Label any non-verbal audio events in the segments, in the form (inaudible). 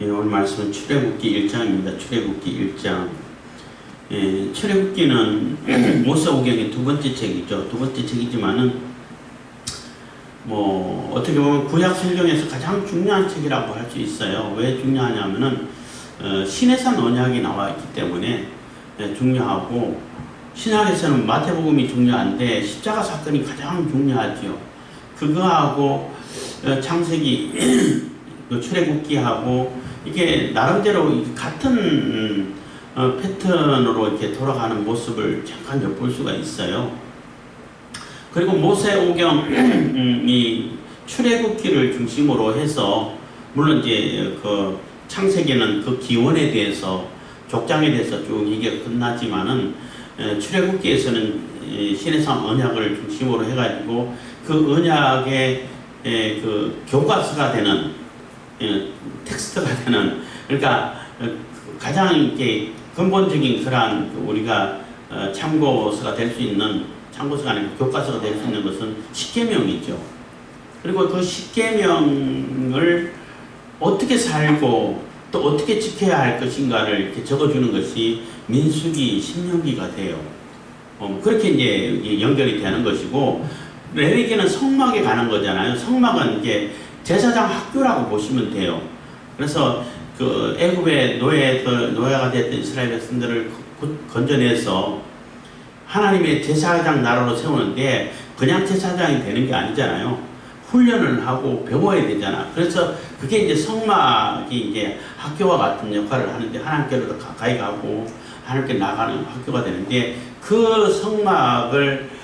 예, 오늘 말씀은 출애굽기 1장입니다. 출애굽기 1장. 예, 출애굽기는 (clears throat) 모세오경의 두 번째 책이죠. 두 번째 책이지만은 뭐 어떻게 보면 구약 성경에서 가장 중요한 책이라고 할 수 있어요. 왜 중요하냐면은 어, 신해산 언약이 나와 있기 때문에 예, 중요하고 신학에서는 마태복음이 중요한데 십자가 사건이 가장 중요하죠. 그거하고 어, 창세기 그 (clears throat) 출애굽기하고 이게 나름대로 같은 음, 어, 패턴으로 이렇게 돌아가는 모습을 잠깐 엿볼 수가 있어요. 그리고 모세오경이 (clears throat) 출애굽기를 중심으로 해서 물론 이제 그 창세기는 그 기원에 대해서 족장에 대해서 쭉 이게 끝나지만은 에, 출애굽기에서는 이 신해산 언약을 중심으로 해가지고 그 언약의 에, 그 교과서가 되는 에, 텍스트가 되는 그러니까 어, 가장 이렇게 근본적인 그러한 그 우리가 어, 참고서가 될 수 있는 참고서가 아니고 교과서가 될 수 있는 것은 십계명이죠. 그리고 그 십계명을 어떻게 살고 또 어떻게 지켜야 할 것인가를 이렇게 적어주는 것이 민수기, 신명기가 돼요. 어, 그렇게 이제 연결이 되는 것이고 레위기는 성막에 가는 거잖아요. 성막은 이제 제사장 학교라고 보시면 돼요. 그래서 그 애굽의 노예 노예가 됐던 이스라엘 백성들을 구- 건져내서 하나님의 제사장 나라로 세우는데 그냥 제사장이 되는 게 아니잖아요. 훈련을 하고 배워야 되잖아. 그래서 그게 이제 성막이 이제 학교와 같은 역할을 하는데 하나님께로 더 가까이 가고 하나님께 나가는 학교가 되는데 그 성막을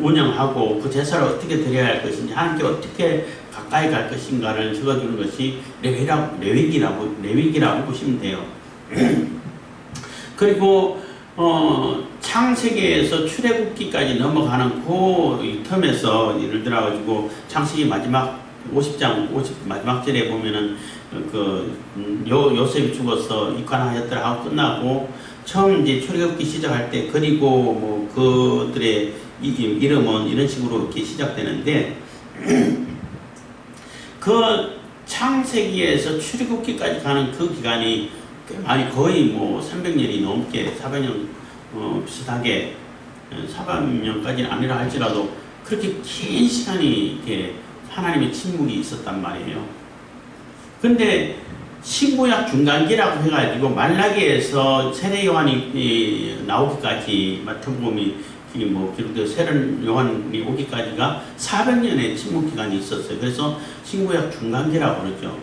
운영하고 그 제사를 어떻게 드려야 할 것인지 하나님께 어떻게 가까이 갈 것인가를 적어주는 것이 레위기라고 레위기라고 보시면 돼요. (clears throat) 그리고 어, 창세기에서 출애굽기까지 넘어가는 그 텀에서 예를 들어 가지고 창세기 마지막 50장 50 마지막 절에 보면은 그 음, 요, 요셉이 죽어서 입관하였더라 하고 끝나고 처음 이제 출애굽기 시작할 때 그리고 뭐 그들의 이름은 이런 식으로 이렇게 시작되는데 (clears throat) 그 창세기에서 출애굽기까지 가는 그 기간이 꽤 많이 거의 뭐 300년이 넘게 400년 어, 비슷하게 400년까지는 아니라 할지라도 그렇게 긴 시간이 이렇게 하나님의 침묵이 있었단 말이에요. 근데 신구약 중간기라고 해가지고 말라기에서 세례 요한이 이, 나오기까지 마태복음이 이 뭐 기록되어 세례 요한이 오기까지가 400년의 침묵 기간이 있었어요. 그래서 신구약 중간기라고 그러죠.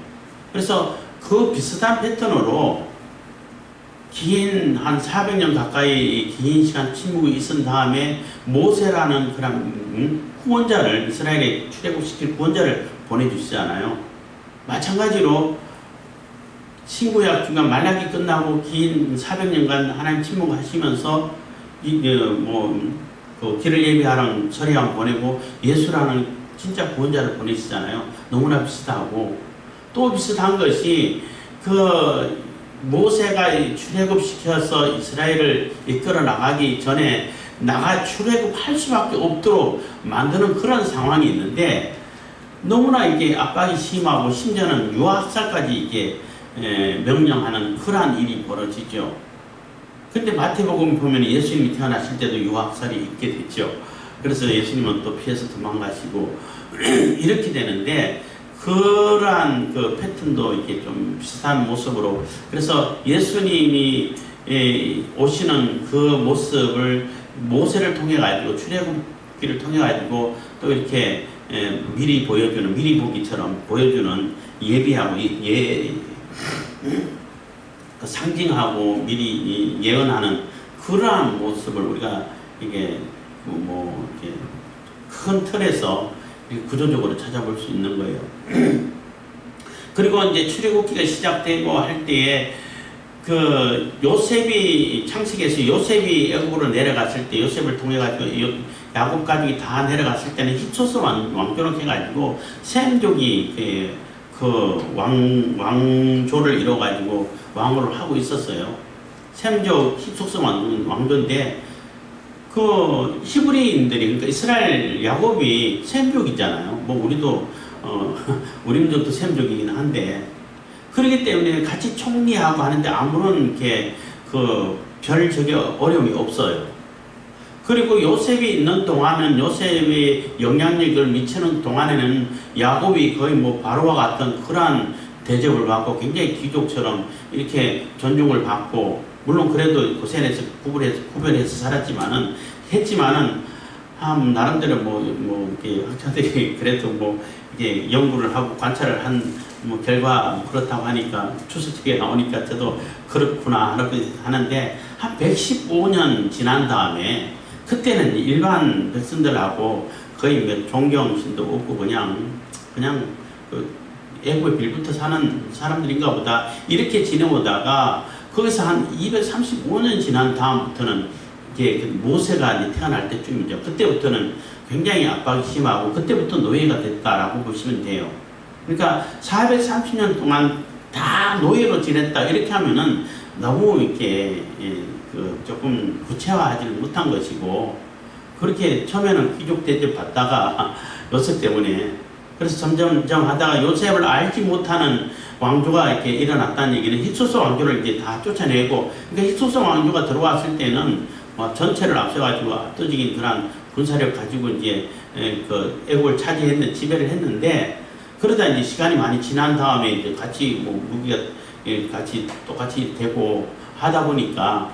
그래서 그 비슷한 패턴으로 긴 한 400년 가까이 긴 시간 침묵이 있은 다음에 모세라는 그런 음, 후원자를 이스라엘에 출애굽시킬 후원자를 보내주시잖아요. 마찬가지로 신구약 중간 말라기 끝나고 긴 400년간 하나님 침묵하시면서 이뭐그 길을 예비하는 서리왕 보내고 예수라는 진짜 구원자를 보내시잖아요. 너무나 비슷하고 또 비슷한 것이 그 모세가 출애굽시켜서 이스라엘을 이끌어 나가기 전에 나가 출애굽할 수밖에 없도록 만드는 그런 상황이 있는데 너무나 이게 압박이 심하고 심지어는 유학살까지 이게 에, 명령하는 그러한 일이 벌어지죠. 근데 마태복음 보면 예수님이 태어나실 때도 유학살이 있게 됐죠. 그래서 예수님은 또 피해서 도망가시고 (clears throat) 이렇게 되는데 그러한 그 패턴도 이렇게 좀 비슷한 모습으로 그래서 예수님이 에, 오시는 그 모습을 모세를 통해 가지고 출애굽기를 통해 가지고 또 이렇게 에, 미리 보여주는 미리 보기처럼 보여주는 예비하고 예, 예 그 상징하고 미리 이 예언하는 그러한 모습을 우리가 이게 뭐 이렇게 큰 틀에서 구조적으로 찾아볼 수 있는 거예요. (clears throat) 그리고 이제 출애굽기가 시작되고 할 때에 그 요셉이 창세기에서 요셉이 애굽으로 내려갔을 때 요셉을 통해 가지고 야곱 가족이 다 내려갔을 때는 히초스 왕, 왕조로 해가지고 셈족이 그 왕 왕조를 이뤄 가지고 왕으로 하고 있었어요. 셈족 히초스 왕 왕조인데 그 히브리인들이 그러니까 이스라엘 야곱이 셈족이잖아요. 뭐 우리도 어 (laughs) 우리 민족도 셈족이긴 한데 그렇기 때문에 같이 총리하고 하는데 아무런 이렇게 그 별 저기 어려움이 없어요. 그리고 요셉이 있는 동안은 요셉이 영향력을 미치는 동안에는 야곱이 거의 뭐 바로와 같은 그러한 대접을 받고 굉장히 귀족처럼 이렇게 존중을 받고 물론 그래도 고센에서 구분해서 구별해서 살았지만은 했지만은 한 나름대로 뭐 뭐 이렇게 학자들이 (laughs) 그래도 뭐 이게 연구를 하고 관찰을 한 뭐 결과 그렇다고 하니까 추수책에 나오니까 저도 그렇구나 이렇게 하는데 한 115년 지난 다음에 그때는 일반 백성들하고 거의 뭐 존경심도 없고 그냥 그냥 그 애국의 빌부터 사는 사람들인가 보다 이렇게 지내오다가 거기서 한 235년 지난 다음부터는 이게 그 모세가 이제 태어날 때쯤이죠. 그때부터는 굉장히 압박이 심하고 그때부터 노예가 됐다라고 보시면 돼요. 그러니까 430년 동안 다 노예로 지냈다 이렇게 하면은 너무 이렇게 예, 그 조금 구체화하지 못한 것이고 그렇게 처음에는 귀족 대접 받다가 (laughs) 요셉 때문에. 그래서 점점점 하다가 요셉을 알지 못하는 왕조가 이렇게 일어났다는 얘기는 hit소스 왕조를 이제 다 쫓아내고 그러니까 hit소스 왕조가 들어왔을 때는 뭐 전체를 앞서가지고 압도적인 그런 군사력 가지고 이제 에, 그 애국을 차지했는 지배를 했는데 그러다 이제 시간이 많이 지난 다음에 이제 같이 뭐 무기가 예, 같이 똑같이 되고 하다 보니까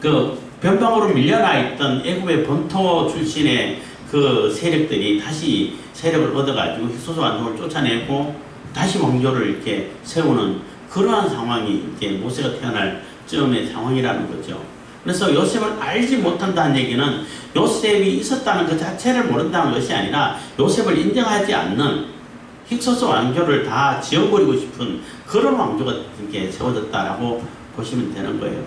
그 변방으로 밀려나 있던 애굽의 본토 출신의 그 세력들이 다시 세력을 얻어가지고 히소스 왕족을 쫓아내고 다시 왕조를 이렇게 세우는 그러한 상황이 이제 모세가 태어날 즈음의 상황이라는 거죠. 그래서 요셉을 알지 못한다는 얘기는 요셉이 있었다는 그 자체를 모른다는 것이 아니라 요셉을 인정하지 않는 힉소스 왕조를 다 지어버리고 싶은 그런 왕조가 이렇게 세워졌다라고 보시면 되는 거예요.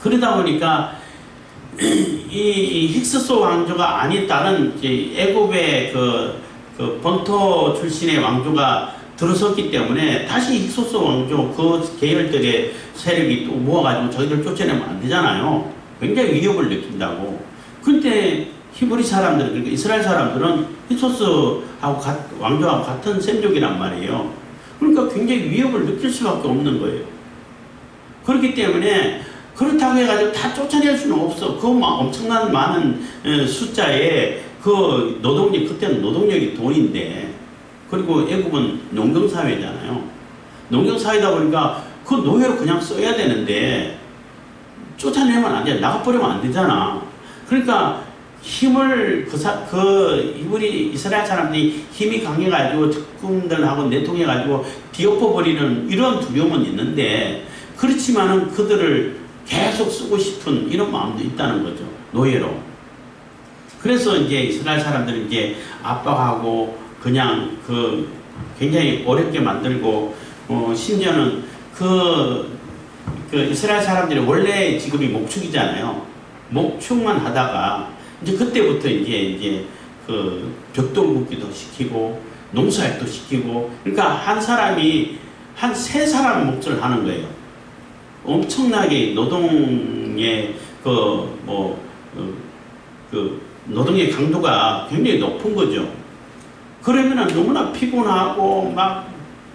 그러다 보니까 (clears throat) 이 힉소스 왕조가 아닌 다른 애굽의 그, 그 본토 출신의 왕조가 들어섰기 때문에 다시 힉소스 왕조 그 계열들의 세력이 또 모아가지고 저희들 쫓아내면 안 되잖아요. 굉장히 위협을 느낀다고. 근데 히브리 사람들, 그러니까 이스라엘 사람들은 히소스하고 왕조하고 같은 셈족이란 말이에요. 그러니까 굉장히 위협을 느낄 수밖에 없는 거예요. 그렇기 때문에 그렇다고 해가지고 다 쫓아낼 수는 없어. 그 엄청난 많은 숫자에 그 노동력, 그때는 노동력이 돈인데, 그리고 애국은 농경사회잖아요. 농경사회다 보니까 그 노예로 그냥 써야 되는데, 쫓아내면 안 돼. 나가버리면 안 되잖아. 그러니까 힘을 그, 사, 그 이브리 이스라엘 사람들이 힘이 강해가지고 적군들하고 내통해가지고 뒤엎어버리는 이런 두려움은 있는데 그렇지만은 그들을 계속 쓰고 싶은 이런 마음도 있다는 거죠. 노예로. 그래서 이제 이스라엘 사람들은 이제 압박하고 그냥 그 굉장히 어렵게 만들고 어 심지어는 그, 그 이스라엘 사람들이 원래 직업이 목축이잖아요. 목축만 하다가 이제 그때부터 이제 이제 그 벽돌 굽기도 시키고 농사일도 시키고 그러니까 한 사람이 한 세 사람 몫을 하는 거예요. 엄청나게 노동의 그뭐 그 노동의 강도가 굉장히 높은 거죠. 그러면은 너무나 피곤하고 막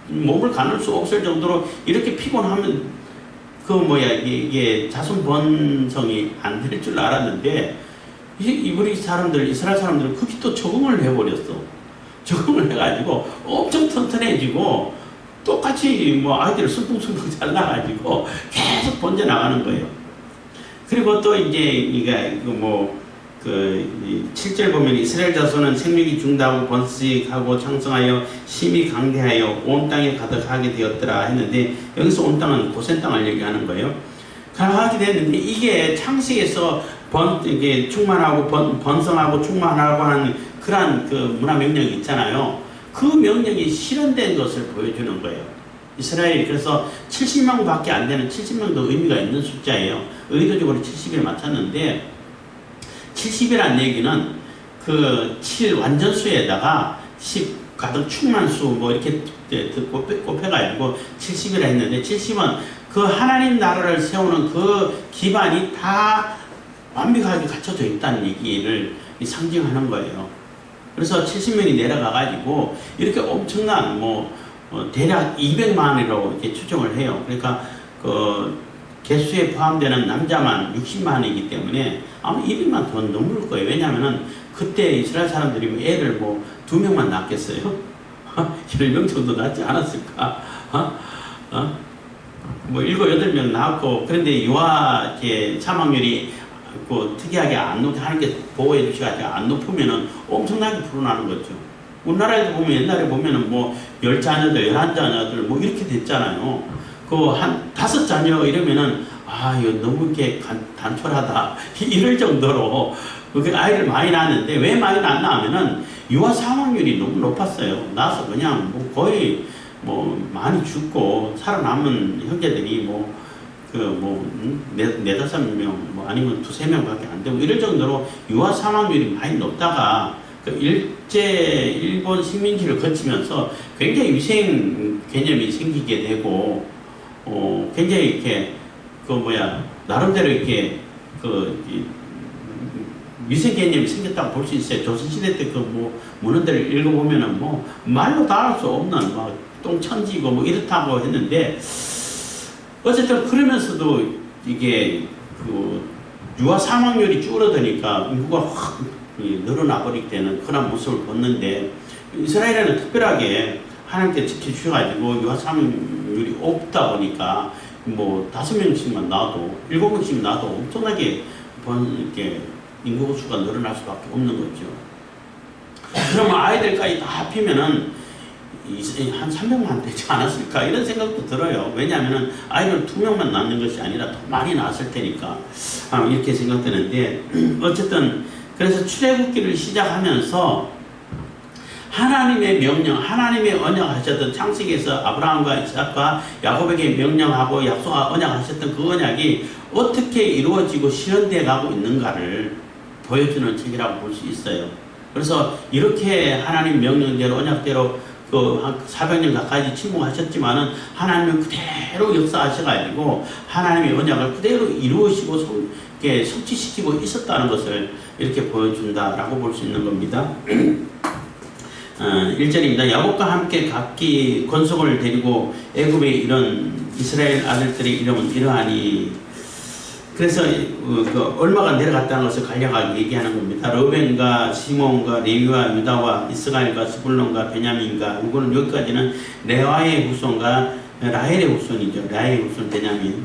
몸을 가눌 수 없을 정도로 이렇게 피곤하면 그 뭐야 이게 자손 번성이 안 될 줄 알았는데 이브리 사람들, 이스라엘 사람들은 그게 또 적응을 해버렸어. (laughs) 적응을 해가지고 엄청 튼튼해지고 똑같이 뭐 아이들을 순풍순풍 (laughs) 잘나가지고 계속 번져 나가는 거예요. 그리고 또 이제 이게 뭐그 7절 보면 이스라엘 자손은 생명이 중다고 번식하고 창성하여 심히 강대하여 온 땅에 가득하게 되었더라 했는데 여기서 온 땅은 고센 땅을 얘기하는 거예요. 가능하게 됐는데 이게 창세기에서 번 이게 충만하고 번, 번성하고 충만하고 하는 그러한 그 문화 명령이 있잖아요. 그 명령이 실현된 것을 보여주는 거예요. 이스라엘이 그래서 70명밖에 안 되는 70명도 의미가 있는 숫자예요. 의도적으로 70을 맞췄는데 70이라는 얘기는 그 7 완전수에다가 10 가득 충만수 뭐 이렇게 곱해가지고 70이라 했는데 70은 그 하나님 나라를 세우는 그 기반이 다 완벽하게 갖춰져 있다는 얘기를 상징하는 거예요. 그래서 70명이 내려가가지고 이렇게 엄청난 뭐 어, 대략 200만이라고 이렇게 추정을 해요. 그러니까 그 개수에 포함되는 남자만 60만이기 때문에 아마 200만 더 넘을 거예요. 왜냐하면은 그때 이스라엘 사람들이 뭐 애를 뭐 두 명만 낳겠어요? (laughs) 10명 정도 낳지 않았을까? 어? 어? 뭐 일곱 여덟 명 낳았고 그런데 유아 이렇게 사망률이 그 특이하게 안 높, 하나님께 보호해 주셔가지고 안 높으면은 엄청나게 불어나는 거죠. 우리나라에도 보면 옛날에 보면은 뭐 열 자녀들, 열한 자녀들 뭐 이렇게 됐잖아요. 그 한 다섯 자녀 이러면은 아 이거 너무 이렇게 간- 단촐하다 (laughs) 이럴 정도로 그 아이를 많이 낳았는데 왜 많이 낳나 하면은 유아 사망률이 너무 높았어요. 나서 그냥 뭐 거의 뭐 많이 죽고 살아남은 형제들이 뭐 그뭐 네 다섯 명, 뭐 아니면 두세 명밖에 안 되고 이럴 정도로 유아 사망률이 많이 높다가 그 일제 일본 식민지를 거치면서 굉장히 위생 개념이 생기게 되고 어 굉장히 이렇게 그 뭐야 나름대로 이렇게 그 이, 위생 개념이 생겼다고 볼 수 있어요. 조선시대 때 그 뭐 문헌들을 읽어보면은 뭐 말로 다 할 수 없는 막 똥천지고 뭐 이렇다고 했는데 어쨌든 그러면서도 이게 그 유아 사망률이 줄어드니까 인구가 확 이, 늘어나 버릴 때는 그런 모습을 봤는데 이스라엘에는 특별하게 하나님께 지켜주셔가지고 유아 사망률이 없다 보니까 뭐 다섯 명씩만 나도 일곱 명씩 나도 엄청나게 번 이렇게 인구 수가 늘어날 수밖에 없는 거죠. 그러면 아이들까지 다 합히면은 이- 한 300만 되지 않았을까 이런 생각도 들어요. 왜냐하면 아이를 두 명만 낳는 것이 아니라 더 많이 낳았을 테니까 아, 이렇게 생각되는데 (clears throat) 어쨌든 그래서 출애굽기를 시작하면서 하나님의 명령, 하나님의 언약하셨던 창세기에서 아브라함과 이삭과 야곱에게 명령하고 약속 언약하셨던 그 언약이 어떻게 이루어지고 실현되어 가고 있는가를 보여주는 책이라고 볼 수 있어요. 그래서 이렇게 하나님 명령대로 언약대로 그 400년 가까이 침묵하셨지만은 하나님은 그대로 역사하셔가지고 하나님의 언약을 그대로 이루시고 성, 이렇게 성취시키고 있었다는 것을 이렇게 보여준다라고 볼 수 있는 겁니다. (clears throat) 어, 1절입니다. 야곱과 함께 각기 권속을 데리고 애굽에 이런 이스라엘 아들들의 이름은 이러하니 그래서 어, 그 얼마가 내려갔다는 것을 간략하게 얘기하는 겁니다. 러벤과 시몬과 레위와 유다와 이스라엘과 스불론과 베냐민과 이거는 여기까지는 레와의 후손과 라헬의 후손이죠. 라헬의 후손 베냐민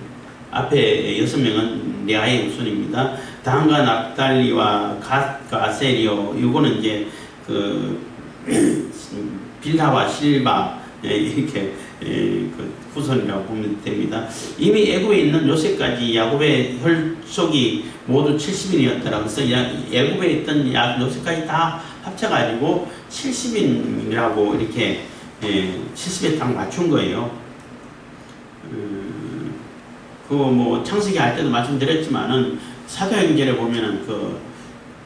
앞에 여섯 명은 레아의 후손입니다. 단과 납달리와 갓, 그 아세리오 이거는 이제 그 (clears throat) 빌하와 실바 예, 이렇게 예, 그 후손이라고 보면 됩니다. 이미 애굽에 있는 요셉까지 야곱의 혈족이 모두 70인이었더라. 그래서 야- 애굽에 있던 야- 요셉까지 다 합쳐가지고 70인이라고 이렇게 예, 70에 딱 맞춘 거예요. 음, 그뭐 창세기 할 때도 말씀드렸지만은 사도행전에 보면은 그,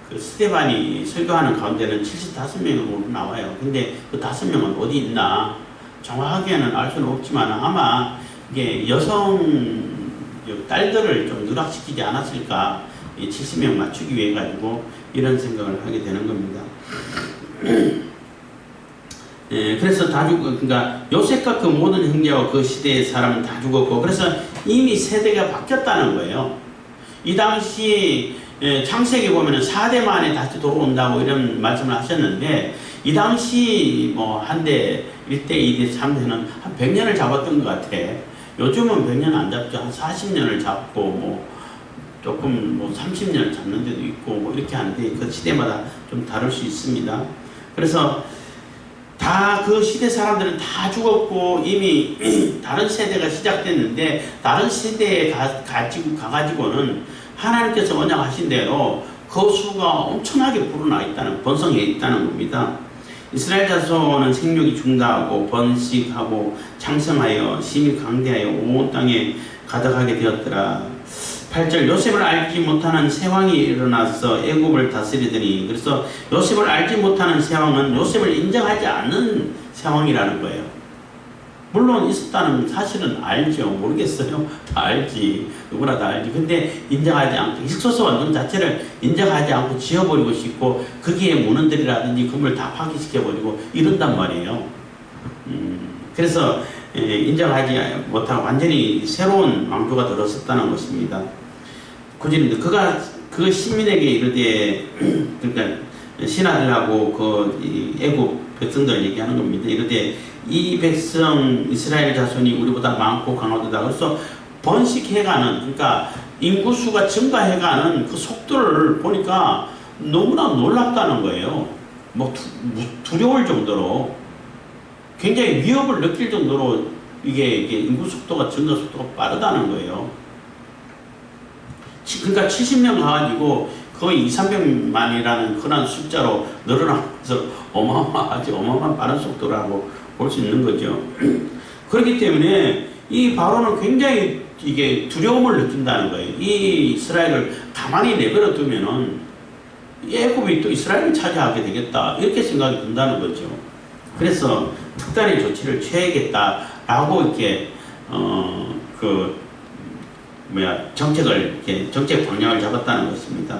그 스테반이 설교하는 가운데는 75명으로 나와요. 근데 그 다섯 명은 어디 있나? 정확하게는 알 수는 없지만 아마 이게 여성 딸들을 좀 누락시키지 않았을까? 이 70명 맞추기 위해 가지고 이런 생각을 하게 되는 겁니다. (clears throat) 예, 그래서 다 죽, 그러니까 요셉과 그 모든 형제와 그 시대의 사람은 다 죽었고, 그래서 이미 세대가 바뀌었다는 거예요. 이 당시 예, 창세기 보면은 4대 만에 다시 돌아온다고 이런 말씀을 하셨는데, 이 당시 뭐 한 대, 1대, 2대, 3대는 한 100년을 잡았던 것 같아. 요즘은 100년 안 잡죠. 한 40년을 잡고, 뭐, 조금 뭐 30년을 잡는 데도 있고, 뭐 이렇게 하는데, 그 시대마다 좀 다를 수 있습니다. 그래서 다 그 시대 사람들은 다 죽었고 이미 (clears throat) 다른 세대가 시작됐는데 다른 세대에 가, 가지고 가가지고는 하나님께서 언약하신 대로 그 수가 엄청나게 불어나 있다는 번성해 있다는 겁니다. 이스라엘 자손은 생육이 중다하고 번식하고 창성하여 심히 강대하여 온 땅에 가득하게 되었더라. 8절 요셉을 알지 못하는 세왕이 일어나서 애굽을 다스리더니 그래서 요셉을 알지 못하는 세왕은 요셉을 인정하지 않는 세왕이라는 거예요. 물론 있었다는 사실은 알죠. 모르겠어요. (laughs) 다 알지. 누구나 다 알지. 근데 인정하지 않고 힐소스 완전 자체를 인정하지 않고 지어버리고 싶고 거기에 문헌들이라든지 건물 다 파괴시켜버리고 이런단 말이에요. 음, 그래서 에, 인정하지 못하고 완전히 새로운 왕조가 들어섰다는 것입니다. 구절인데 그가 그 시민에게 이르되 (clears throat) 그러니까 신하들하고 그이 애굽 백성들 얘기하는 겁니다. 이르되 이 백성 이스라엘 자손이 우리보다 많고 강하도다. 그래서 번식해가는 그러니까 인구수가 증가해가는 그 속도를 보니까 너무나 놀랍다는 거예요. 뭐 두, 무- 두려울 정도로 굉장히 위협을 느낄 정도로 이게, 이게 인구 속도가 증가 속도가 빠르다는 거예요. 치- 그러니까 70년 가가지고 거의 2, 300만이라는 흔한 숫자로 늘어나면서 어마어마하지 어마어마한 빠른 속도라고 볼 수 있는 거죠. (clears throat) 그렇기 때문에 이 바로는 굉장히 이게 두려움을 느낀다는 거예요. 이 이스라엘을 가만히 내버려 두면은 이 애굽이 또 이스라엘을 차지하게 되겠다 이렇게 생각이 든다는 거죠. 그래서 특단의 조치를 취해야겠다라고 이렇게 어 그 뭐야 정책을 이렇게 정책 방향을 잡았다는 것입니다.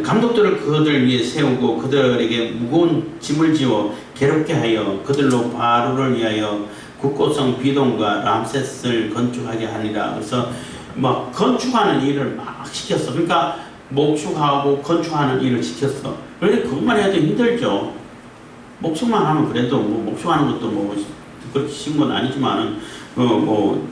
감독들을 그들 위에 세우고 그들에게 무거운 짐을 지워 괴롭게 하여 그들로 바로를 위하여 국고성 비동과 람셋을 건축하게 하니라. 그래서 막 건축하는 일을 막 시켰어. 그러니까 목축하고 건축하는 일을 시켰어. 그런데 그것만 해도 힘들죠. 목축만 하면 그래도 뭐 목축하는 것도 뭐 그렇게 쉬운 건 아니지만은 어뭐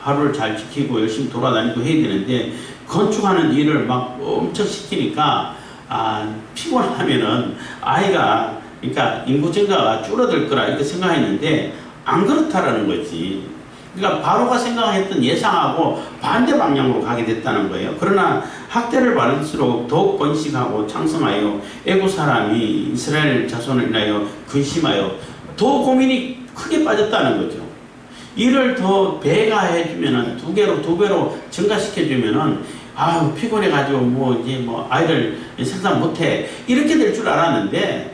하루를 잘 지키고 열심히 돌아다니고 해야 되는데 건축하는 일을 막 엄청 시키니까 아 피곤하면은 아이가 그러니까 인구 증가가 줄어들 거라 이렇게 생각했는데 안 그렇다라는 거지. 그러니까 바로가 생각했던 예상하고 반대 방향으로 가게 됐다는 거예요. 그러나 학대를 받을수록 더욱 번식하고 창성하여 애국 사람이 이스라엘 자손을 인하여 근심하여 더 고민이 크게 빠졌다는 거죠. 이를 더 배가 해주면은 두 개로 두 배로 증가시켜주면은 아유 피곤해가지고 뭐 이제 뭐 아이를 생산 못해 이렇게 될 줄 알았는데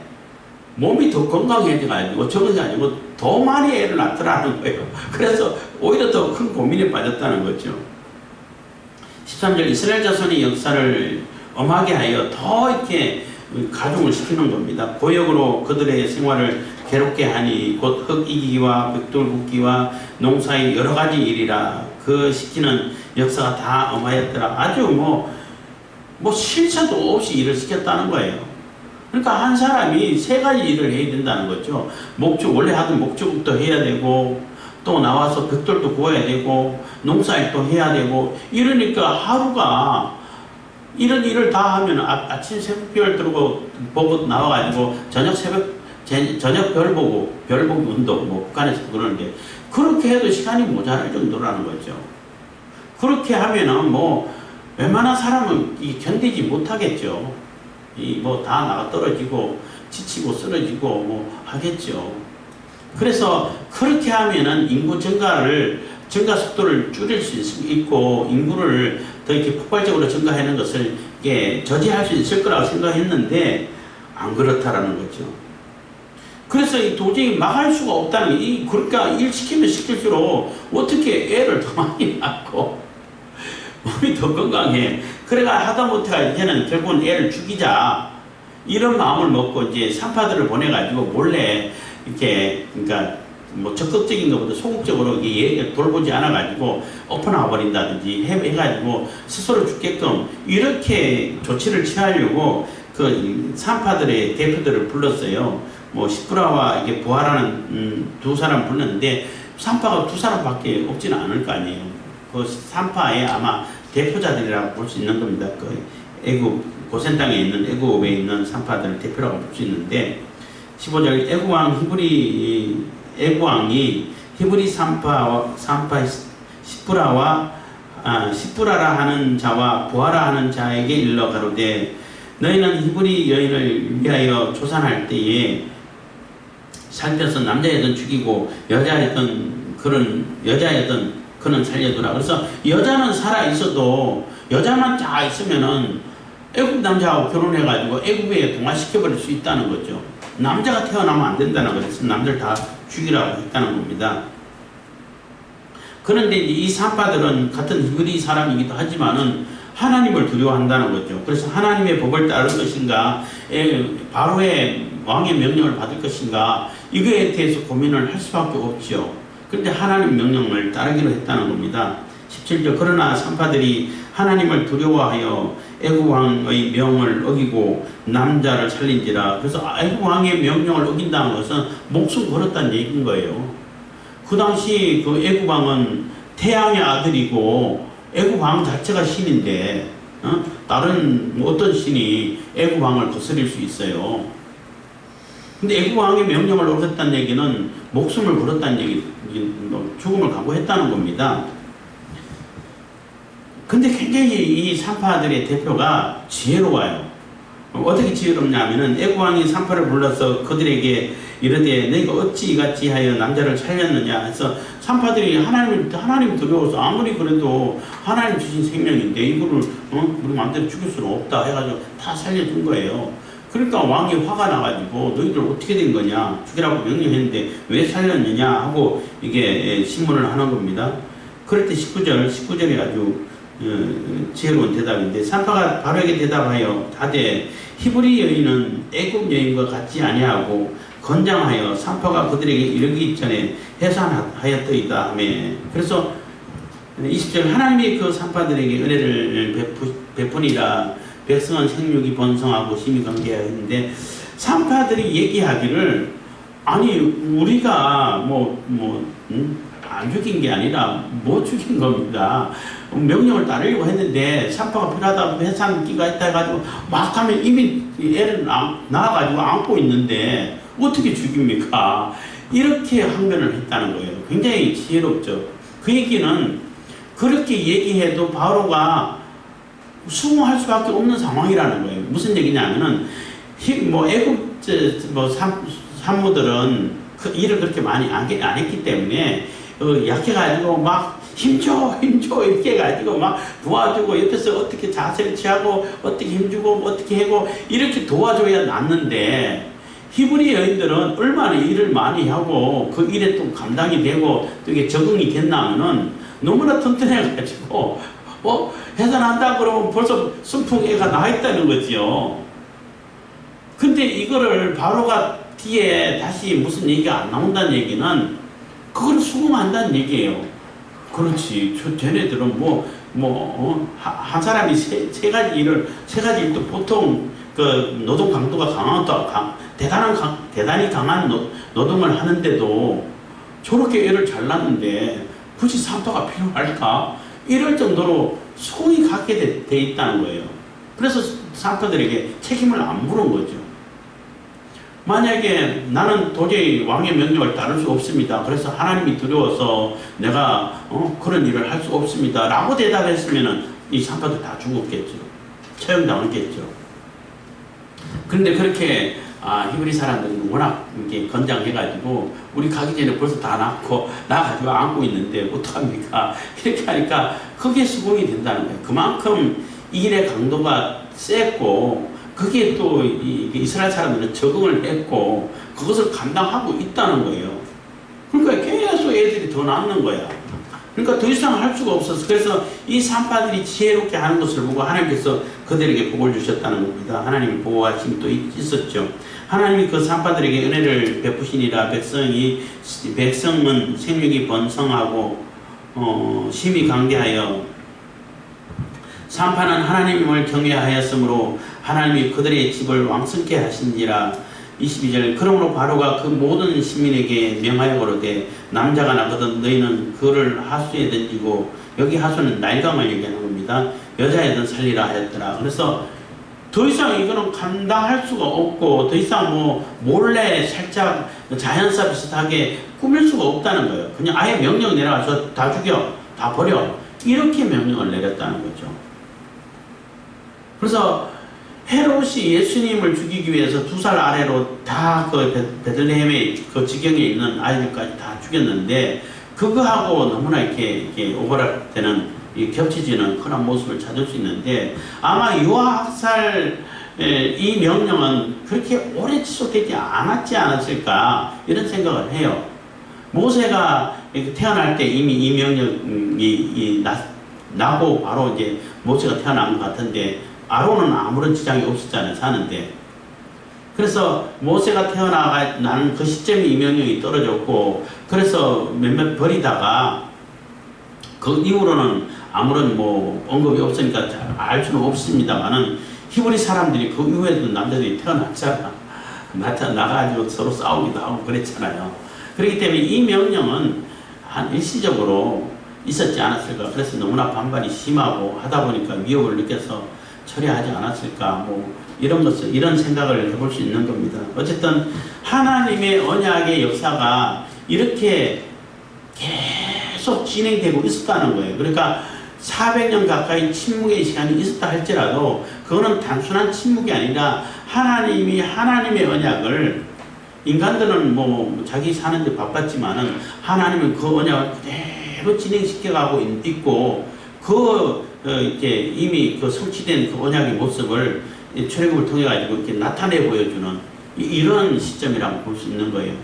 몸이 더 건강해져가지고 저것이 아니고 더 많이 애를 낳더라는 거예요. (laughs) 그래서 오히려 더 큰 고민에 빠졌다는 거죠. 13절 이스라엘 자손의 역사를 엄하게 하여 더 이렇게 가중을 시키는 겁니다. 고역으로 그들의 생활을 괴롭게 하니 곧 흙이기와 벽돌 굽기와 농사의 여러 가지 일이라 그 시키는 역사가 다 엄하였더라. 아주 뭐, 뭐 실체도 없이 일을 시켰다는 거예요. 그러니까 한 사람이 세 가지 일을 해야 된다는 거죠. 목축, 원래 하던 목축도 해야 되고, 또 나와서 벽돌도 구워야 되고, 농사일도 해야 되고, 이러니까 하루가 이런 일을 다 하면 아, 아침 새벽별 들고 보고 나와가지고 저녁 새벽 제- 저녁 별 보고 별 보기 운동 뭐 북한에서 그러는데 그렇게 해도 시간이 모자랄 정도라는 거죠. 그렇게 하면은 뭐 웬만한 사람은 이 견디지 못하겠죠. 이 뭐 다 나가 떨어지고 지치고 쓰러지고 뭐 하겠죠. 그래서 그렇게 하면은 인구 증가를 증가 속도를 줄일 수 있- 있고 인구를 더 이렇게 폭발적으로 증가하는 것을 이게 저지할 수 있을 거라고 생각했는데 안 그렇다라는 거죠. 그래서 이 도저히 막을 수가 없다는 게이 그러니까 일 시키면 시킬수록 어떻게 애를 더 많이 낳고 몸이 더 건강해. 그래가 하다 못해 이제는 결국은 애를 죽이자 이런 마음을 먹고 이제 산파들을 보내가지고 몰래 이렇게 그러니까 뭐 적극적인 것보다 소극적으로 이게 얘 돌보지 않아가지고 엎어놔 버린다든지 해- 해가지고 스스로 죽게끔 이렇게 조치를 취하려고 그 산파들의 대표들을 불렀어요. 뭐 시프라와 이게 부하라는 음, 두 사람 불렀는데 산파가 두 사람밖에 없지는 않을 거 아니에요. 그 산파의 아마 대표자들이라고 볼 수 있는 겁니다. 그 애굽 고센 땅에 있는 애굽에 있는 산파들을 대표라고 볼 수 있는데 15절 애굽 왕 히브리 애굽 왕이 히브리 산파 산파 시프라와 아, 시프라라 하는 자와 부하라 하는 자에게 일러 가로되 너희는 히브리 여인을 위하여 조산할 때에 살펴서 남자애든 죽이고 여자애든 그런 여자애든 그는 살려두라. 그래서 여자는 살아 있어도 여자만 쫙 있으면은 애굽 남자하고 결혼해가지고 애굽에 동화시켜 버릴 수 있다는 거죠. 남자가 태어나면 안 된다는 거죠. 남자를 다 죽이라고 했다는 겁니다. 그런데 이 산파들은 같은 히브리 사람이기도 하지만은 하나님을 두려워한다는 거죠. 그래서 하나님의 법을 따를 것인가, 에, 바로의 왕의 명령을 받을 것인가, 이거에 대해서 고민을 할 수밖에 없죠. 그런데 하나님 명령을 따르기로 했다는 겁니다. 17절 그러나 산파들이 하나님을 두려워하여 애굽 왕의 명을 어기고 남자를 살린지라 그래서 애굽 왕의 명령을 어긴다는 것은 목숨 걸었다는 얘기인 거예요. 그 당시 그 애굽 왕은 태양의 아들이고 애굽 왕 자체가 신인데 어? 다른 뭐 어떤 신이 애굽 왕을 거스릴 수 있어요. 근데 애굽 왕의 명령을 어겼다는 얘기는 목숨을 걸었다는 얘기, 뭐 죽음을 각오했다는 겁니다. 근데 굉장히 이 산파들의 대표가 지혜로워요. 어떻게 지혜롭냐면은 애굽 왕이 산파를 불러서 그들에게 이르되 너희가 어찌 이같이 하여 남자를 살렸느냐 해서 산파들이 하나님 하나님 두려워서 아무리 그래도 하나님 주신 생명인데 이거를 어? 우리 마음대로 죽일 수는 없다 해가지고 다 살려준 거예요. 그러니까 왕이 화가 나가지고 너희들 어떻게 된 거냐? 죽이라고 명령했는데 왜 살렸느냐? 하고 이게 신문을 하는 겁니다. 그럴 때 19절 19절이 아주 어, 지혜로운 대답인데 산파가 바로에게 대답하여 다대 히브리 여인은 애굽 여인과 같지 아니하고 건장하여 산파가 그들에게 이르기 전에 해산하였더이다. 하며 그래서 20절 하나님이 그 산파들에게 은혜를 베푸, 베푸니라 백성은 생육이 번성하고 심히 관계하였는데 산파들이 얘기하기를 아니 우리가 뭐뭐 음? 안 죽인 게 아니라 못 죽인 겁니다. 명령을 따르려고 했는데 산파가 필요하다고 해산기가 있다 해가지고 막 하면 이미 애를 낳아가지고 안고 있는데 어떻게 죽입니까? 이렇게 항변을 했다는 거예요. 굉장히 지혜롭죠. 그 얘기는 그렇게 얘기해도 바로가 수긍할 수밖에 없는 상황이라는 거예요. 무슨 얘기냐면은 뭐 애국 뭐 산, 산모들은 그 일을 그렇게 많이 안, 안 했기 때문에 어, 약해가지고 막 힘줘 (laughs) 힘줘 이렇게 해가지고 막 도와주고 옆에서 어떻게 자세를 취하고 어떻게 힘주고 어떻게 하고 이렇게 도와줘야 낫는데 히브리 여인들은 얼마나 일을 많이 하고 그 일에 또 감당이 되고 또 이게 적응이 됐나면은 너무나 튼튼해가지고 어 해산한다 그러면 벌써 순풍애가 나 있다는 거지요. 근데 이거를 바로가 뒤에 다시 무슨 얘기가 안 나온다는 얘기는 그걸 수긍한다는 얘기예요. 그렇지. 저, 쟤네들은 뭐, 뭐, 어? 한 사람이 세, 세 가지 일을, 세 가지 일도 보통 그 노동 강도가 강하다, 강, 대단한, 강, 대단히 강한 노, 노동을 하는데도 저렇게 애를 잘났는데 굳이 산파가 필요할까? 이럴 정도로 소위 갖게 돼, 돼 있다는 거예요. 그래서 산파들에게 책임을 안 물은 거죠. 만약에 나는 도저히 왕의 명령을 따를 수 없습니다. 그래서 하나님이 두려워서 내가 어, 그런 일을 할 수 없습니다. 라고 대답했으면 이 산파도 다 죽었겠죠. 처형당했겠죠. 그런데 그렇게 아, 히브리 사람들은 워낙 이렇게 건장해가지고 우리 가기 전에 벌써 다 낳고 나가지고 안고 있는데 어떡합니까? (laughs) 이렇게 하니까 그게 수긍이 된다는 거예요. 그만큼 일의 강도가 셌고 그게 또 이스라엘 사람들은 적응을 했고 그것을 감당하고 있다는 거예요. 그러니까 계속 애들이 더 낳는 거야. 그러니까 더 이상 할 수가 없어서 그래서 이 산파들이 지혜롭게 하는 것을 보고 하나님께서 그들에게 복을 주셨다는 겁니다. 하나님이 보호하심이 또 있었죠. 하나님이 그 산파들에게 은혜를 베푸시니라 백성이 백성은 생육이 번성하고 어, 심히 강대하여 산파는 하나님을 경외하였으므로 하나님이 그들의 집을 왕성케 하신지라 22절 그러므로 바로가 그 모든 시민에게 명하여 거로되 남자가 나거든 너희는 그를 하수에 던지고 여기 하수는 날강을 얘기하는 겁니다. 여자애든 살리라 하였더라. 그래서 더 이상 이거는 감당할 수가 없고 더 이상 뭐 몰래 살짝 자연사 비슷하게 꾸밀 수가 없다는 거예요. 그냥 아예 명령 내려가서 다 죽여, 다 버려 이렇게 명령을 내렸다는 거죠. 그래서 헤롯이 예수님을 죽이기 위해서 두 살 아래로 다 그 베들레헴의 그 지경에 있는 아이들까지 다 죽였는데 그거하고 너무나 이렇게, 이렇게 오버랩되는 이 겹치지는 그런 모습을 찾을 수 있는데 아마 유아학살 이 명령은 그렇게 오래 지속되지 않았지 않았을까 이런 생각을 해요. 모세가 태어날 때 이미 이 명령이 나고 바로 이제 모세가 태어난 것 같은데 아론은 아무런 지장이 없었잖아요. 사는데. 그래서 모세가 태어나가 나는 그 시점에 이명령이 떨어졌고 그래서 몇몇 버리다가 그 이후로는 아무런 뭐 언급이 없으니까 잘알 수는 없습니다만은 히브리 사람들이 그 이후에도 남자들이 태어났잖아. (laughs) 나타 나가지고 서로 싸우기도 하고 그랬잖아요. 그렇기 때문에 이 명령은 한 일시적으로 있었지 않았을까. 그래서 너무나 반발이 심하고 하다 보니까 위협을 느껴서 처리하지 않았을까. 뭐 이런 것을 이런 생각을 해볼 수 있는 겁니다. 어쨌든 하나님의 언약의 역사가 이렇게 계속 진행되고 있었다는 거예요. 그러니까 400년 가까이 침묵의 시간이 있었다 할지라도 그거는 단순한 침묵이 아니라 하나님이 하나님의 언약을 인간들은 뭐 자기 사는데 바빴지만은 하나님은 그 언약을 그대로 진행시켜가고 있- 있고 그 어, 이렇게 이미 그 성취된 그 언약의 모습을 이 출애굽을 통해 가지고 이렇게 나타내 보여주는 이- 이런 시점이라고 볼 수 있는 거예요.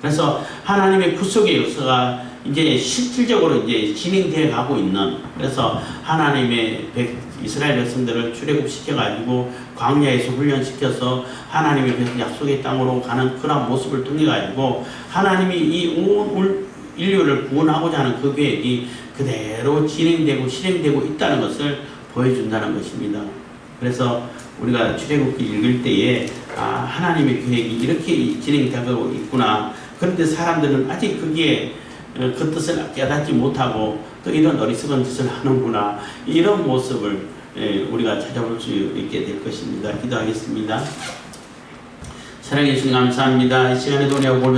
그래서 하나님의 구속의 역사가 이제 실질적으로 이제 진행되어 가고 있는 그래서 하나님의 백, 이스라엘 백성들을 출애굽 시켜 가지고 광야에서 훈련시켜서 하나님의 백- 약속의 땅으로 가는 그런 모습을 통해 가지고 하나님이 이 온 인류를 구원하고자 하는 그 계획이 그대로 진행되고 실행되고 있다는 것을 보여준다는 것입니다. 그래서 우리가 출애굽기 읽을 때에 아 하나님의 계획이 이렇게 진행되고 있구나. 그런데 사람들은 아직 거기에 어, 그 뜻을 깨닫지 못하고 또 이런 어리석은 짓을 하는구나. 이런 모습을 예, 우리가 찾아볼 수 있게 될 것입니다. 기도하겠습니다. 사랑해 주님 감사합니다. 이 시간에도 우리가 골